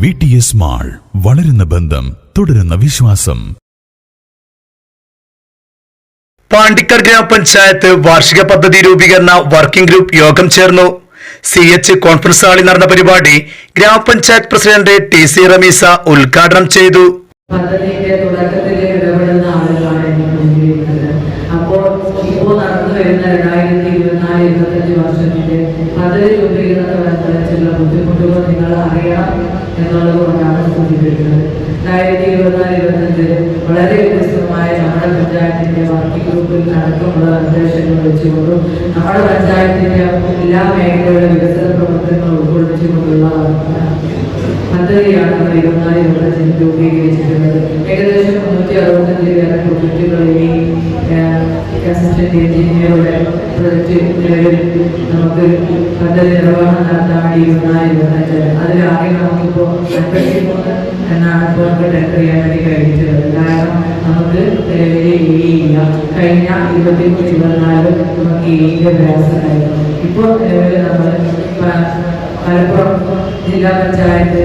V T S mall വളരുന്ന ബന്ധം തുടരുന്ന വിശ്വാസം. പാണ്ടിക്കർ ഗ്രാമപഞ്ചായത്ത് വാർഷിക പദ്ധതി രൂപീകരണ വർക്കിംഗ് ഗ്രൂപ്പ് യോഗം ചേർന്നു. സി എച്ച് കോൺഫറൻസ് ഹാളിൽ നടന്ന പരിപാടി ഗ്രാമപഞ്ചായത്ത് പ്രസിഡന്റ് ടി സി റമീസ ഉദ്ഘാടനം ചെയ്തു. അപ്പോൾ ഇപ്പോൾ നടന്നു വരുന്ന രണ്ടായിരത്തി ഇരുപത്തിനാല് ഇരുപത്തഞ്ച് അറിയണം എന്നുള്ളത് കൊണ്ടാണ് സൂചിപ്പിക്കുന്നത്. രണ്ടായിരത്തി ഇരുപത്തിനാല് ഇരുപത്തഞ്ച് വളരെ വ്യത്യസ്തമായ നമ്മുടെ പഞ്ചായത്തിന്റെ വർക്കിംഗ് ഗ്രൂപ്പിൽ അടക്കമുള്ള നിർദ്ദേശങ്ങൾ വെച്ചുകൊണ്ടും നമ്മുടെ പഞ്ചായത്തിന്റെ എല്ലാ മേഖലയുടെ വികസന പ്രവർത്തനങ്ങൾ ഉൾക്കൊള്ളിച്ചുകൊണ്ടുള്ള പദ്ധതിയാണ് നമ്മൾ ഇരുപത്തിനാല് ഇരുപത്തഞ്ചിന് രൂപീകരിച്ചിട്ടുള്ളത്. ഏകദേശം മുന്നൂറ്റി അറുപത്തഞ്ചിലേറെ പ്രൊജക്റ്റുകൾ ഈ അസിസ്റ്റന്റ് എഞ്ചിനീയറുടെ പ്രൊജക്റ്റ് നമുക്ക് പദ്ധതി നിർവഹണം നടത്താൻ ഇരുപത്തിനാല് ഇരുപത്തഞ്ച് അതിലാകെ നമുക്കിപ്പോൾ അൻപത്തി മൂന്ന് എന്നാണ് ഇപ്പോൾ ടെൻഡർ ചെയ്യാൻ വേണ്ടി കഴിഞ്ഞിട്ടുള്ളത്. കാരണം നമുക്ക് നിലവിലെ എ ഇല്ല കഴിഞ്ഞ ഇരുപത്തി മൂന്ന് ഇരുപത്തിനാല് നമുക്ക് എയുടെ പ്രയാസമായിരുന്നു ഇപ്പോൾ നിലവിൽ നമ്മൾ മലപ്പുറം ജില്ലാ പഞ്ചായത്ത്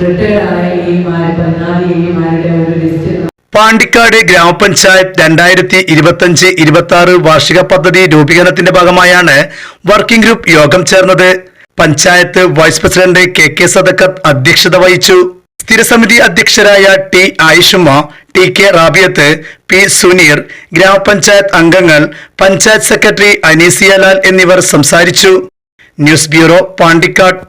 റിട്ടയർഡായ ഈ പതിനാല് ഈ മാരുടെ ഒരു ലിസ്റ്റ് പാണ്ടിക്കാട് ഗ്രാമപഞ്ചായത്ത് രണ്ടായിരത്തി ഇരുപത്തഞ്ച് ഇരുപത്തി ആറ് വാർഷിക പദ്ധതി രൂപീകരണത്തിന്റെ ഭാഗമായാണ് വർക്കിംഗ് ഗ്രൂപ്പ് യോഗം ചേർന്നത്. Panchayat vice president K K Sadakkath അധ്യക്ഷത വഹിച്ചു. സ്ഥിരസമിതി അധ്യക്ഷരായ T Ayishuma T K Rabiyath P Suneer ഗ്രാമപഞ്ചായത്ത് അംഗങ്ങൾ പഞ്ചായത്ത് സെക്രട്ടറി അനീസിയ ലാൽ എന്നിവർ സംസാരിച്ചു. News bureau Pandikkad.